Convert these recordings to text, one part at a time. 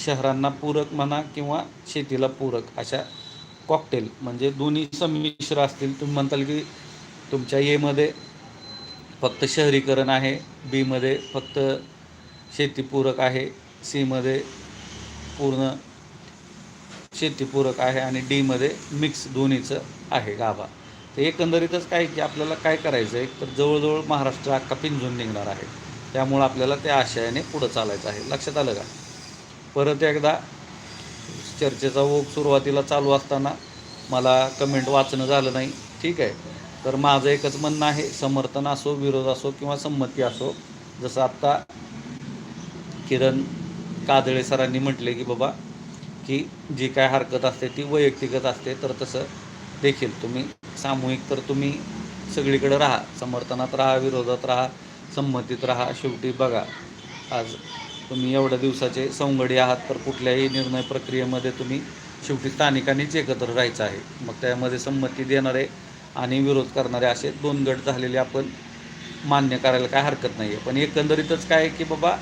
शहरांना पूरक म्हणा किंवा शेतीला पूरक अशा कॉकटेल म्हणजे दोन्ही संमिश्र असतील. तुम्ही म्हणताल की तुमच्या एमध्ये फक्त शहरीकरण आहे बीमध्ये फक्त शेतीपूरक आहे सीमध्ये पूर्ण शेतीपूरक आहे आणि डीमध्ये मिक्स दोन्हीचं आहे गाभा. तर एकंदरीतच काय की आपल्याला काय करायचं आहे? तर जवळजवळ महाराष्ट्र अख्खा पिंजून निघणार आहे. त्यामुळं आपल्याला त्या आशयाने पुढं चालायचं आहे. लक्षात आलं का? परत एकदा चर्चेचा ओघ सुरुवातीला चालू असताना मला कमेंट वाचणं झालं नाही. ठीक आहे. तर माझं एकच म्हणणं आहे समर्थन असो विरोध असो किंवा संमती असो जसं आत्ता किरण कादळे सरांनी म्हटले की बाबा की जी काय हरकत असते ती वैयक्तिकच असते तर तसं देखील तुम्ही सामूहिक तर तुम्ही सगळीकडे राहा समर्थनात राहा विरोधात राहा संमतीत राहा शेवटी बघा. आज तुम्ही एवढ्या दिवसाचे सवंगडी आहात तर कुठल्याही निर्णय प्रक्रियेमध्ये तुम्ही शेवटी स्थानिकांनीच एकत्र राहायचं आहे. मग त्यामध्ये संमती देणारे आणि विरोध करणारे असे दोन गट झालेले आपण मान्य करायला काय हरकत नाही आहे पण एकंदरीतच काय आहे की बाबा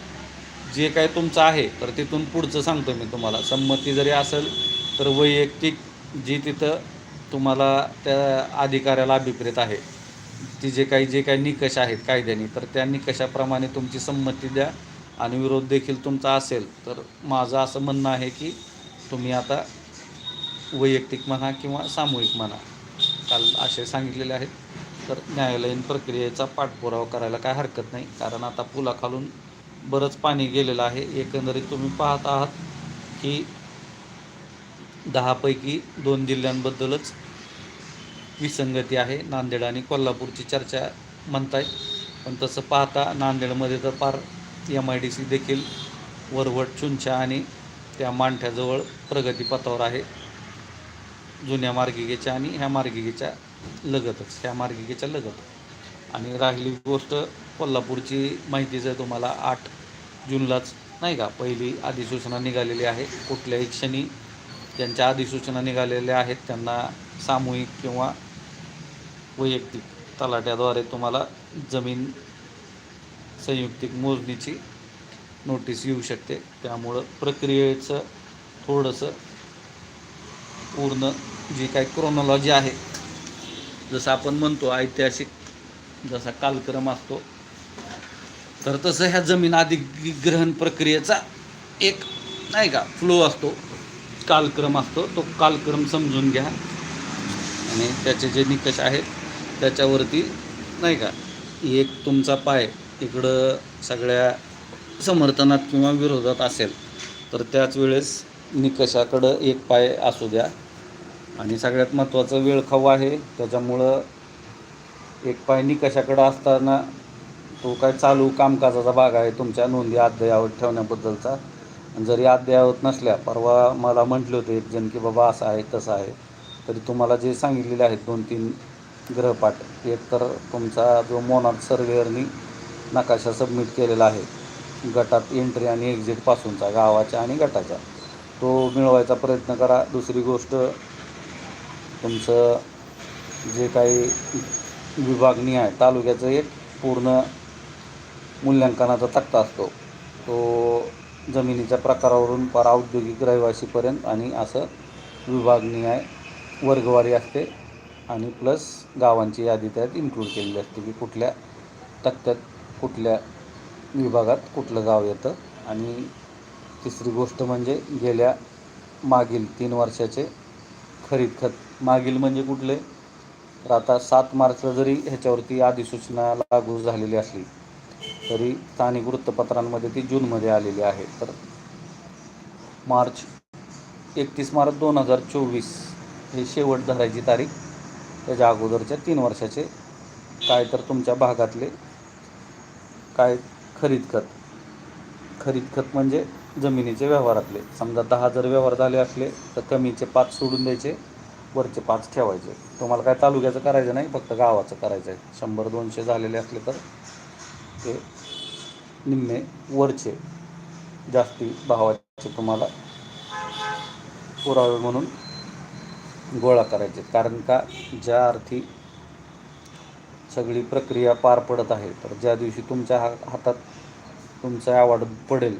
जे काय तुमचं आहे तर तिथून पुढचं सांगतो मी तुम्हाला. संमती जरी असेल तर वैयक्तिक जी तिथं तुम्हाला त्या अधिकाऱ्याला अभिप्रेत आहे ती जे काही जे काही निकष आहेत कायद्याने तर त्या निकषाप्रमाणे तुमची संमती द्या. आणि विरोध देखील तुमचा असेल तर माझं असं म्हणणं आहे की तुम्ही आता वैयक्तिक म्हणा किंवा सामूहिक म्हणा काल असे सांगितलेले आहेत तर न्यायालयीन प्रक्रियेचा पाठपुरावा करायला काय हरकत नाही कारण आता पुलाखालून बरंच पाणी गेलेलं आहे. एकंदरीत तुम्ही पाहत आहात की दहापैकी दोन जिल्ह्यांबद्दलच विसंगती आहे. नांदेड आणि कोल्हापूरची चर्चा म्हणताय पण तसं पाहता नांदेडमध्ये तर फार एम आय डी सी देखील वरवट चुंचा आणि त्या मांठ्याजवळ प्रगतीपथावर आहे. जुन्या मार्गिकेच्या आणि ह्या मार्गिकेच्या लगतच ह्या मार्गिकेच्या लगत. आणि राहिली गोष्ट कोल्हापूरची माहितीच आहे तुम्हाला आठ जूनलाच नाही का पहिली अधिसूचना निघालेली आहे. कुठल्याही क्षणी ज्यांच्या अधिसूचना निघालेल्या आहेत त्यांना सामूहिक किंवा वैयक्तिक तलाट्याद्वारे तुम्हाला जमीन संयुक्तिक मोजणीची नोटीस येऊ शकते. त्यामुळं प्रक्रियेचं थोडंसं पूर्ण जी काही क्रोनॉलॉजी आहे जसं आपण म्हणतो ऐतिहासिक जसा कालक्रम असतो तर तसं ह्या जमीन अधिग्रहण प्रक्रियेचा एक नाही का फ्लो असतो. कालक्रम असतो तो कालक्रम समजून घ्या. आणि त्याचे जे निकष आहेत त्याच्यावरती नाही का एक तुमचा पाय इकडं सगळ्या समर्थनात किंवा विरोधात असेल तर त्याच वेळेस निकषाकडं एक पाय असू द्या. आणि सगळ्यात महत्त्वाचं वेळखाऊ आहे त्याच्यामुळं एक पाय निकषाकडं असताना तो काय चालू कामकाजाचा भाग आहे तुमच्या नोंदी अद्ययावत ठेवण्याबद्दलचा. जरी अद्ययावत नसल्या परवा मला म्हटले होते एक जण की बाबा असं आहे तसं आहे. तरी तुम्हाला जे सांगितलेले आहेत दोन तीन ग्रहपाठ एक तर तुमचा जो मोनात सर्वेअरनी नकाशा सबमिट केलेला आहे. गटात एंट्री आणि एक्झिटपासूनचा गावाच्या आणि गटाचा तो मिळवायचा प्रयत्न करा. दुसरी गोष्ट तुमचं जे काही विभागणी आहे तालुक्याचं एक पूर्ण मूल्यांकनाचा तक्ता असतो. तो जमिनीच्या प्रकारावरून फार औद्योगिक रहिवासीपर्यंत आणि असं विभागणी आहे वर्गवारी असते आणि प्लस गावांची यादी त्यात इन्क्लूड केलेली असते की कुठल्या तक्त्यात कुठल्या विभागात कुठलं गाव येतं? आणि तिसरी गोष्ट म्हणजे गेल्या मागील तीन वर्षाचे खरीद खत. मागील म्हणजे कुठले? तर आता सात मार्चला जरी ह्याच्यावरती अधिसूचना लागू झालेली असली तरी स्थानिक वृत्तपत्रांमध्ये ती जूनमध्ये आलेली आहे. तर मार्च एकतीस मार्च दोन हजार चोवीस हे शेवट धरायची तारीख. त्याच्या अगोदरच्या तीन वर्षाचे. काय तर तुमच्या भागातले काय खरीद खत? खरीद खत म्हणजे जमिनीचे व्यवहारातले समजा दहा जर व्यवहार झाले असले तर कमीचे पाच सोडून द्यायचे वरचे पाच ठेवायचे. तुम्हाला काय तालुक्याचं करायचं नाही फक्त गावाचं करायचं आहे. शंभर दोनशे झालेले असले तर ते निम्मे वरचे जास्ती भावाचे तुम्हाला पुरावे म्हणून गोळा करायचे. कारण का? ज्या अर्थी सगळी प्रक्रिया पार पडत आहे. तर ज्या दिवशी तुमच्या हा हातात तुमचा अवॉर्ड पडेल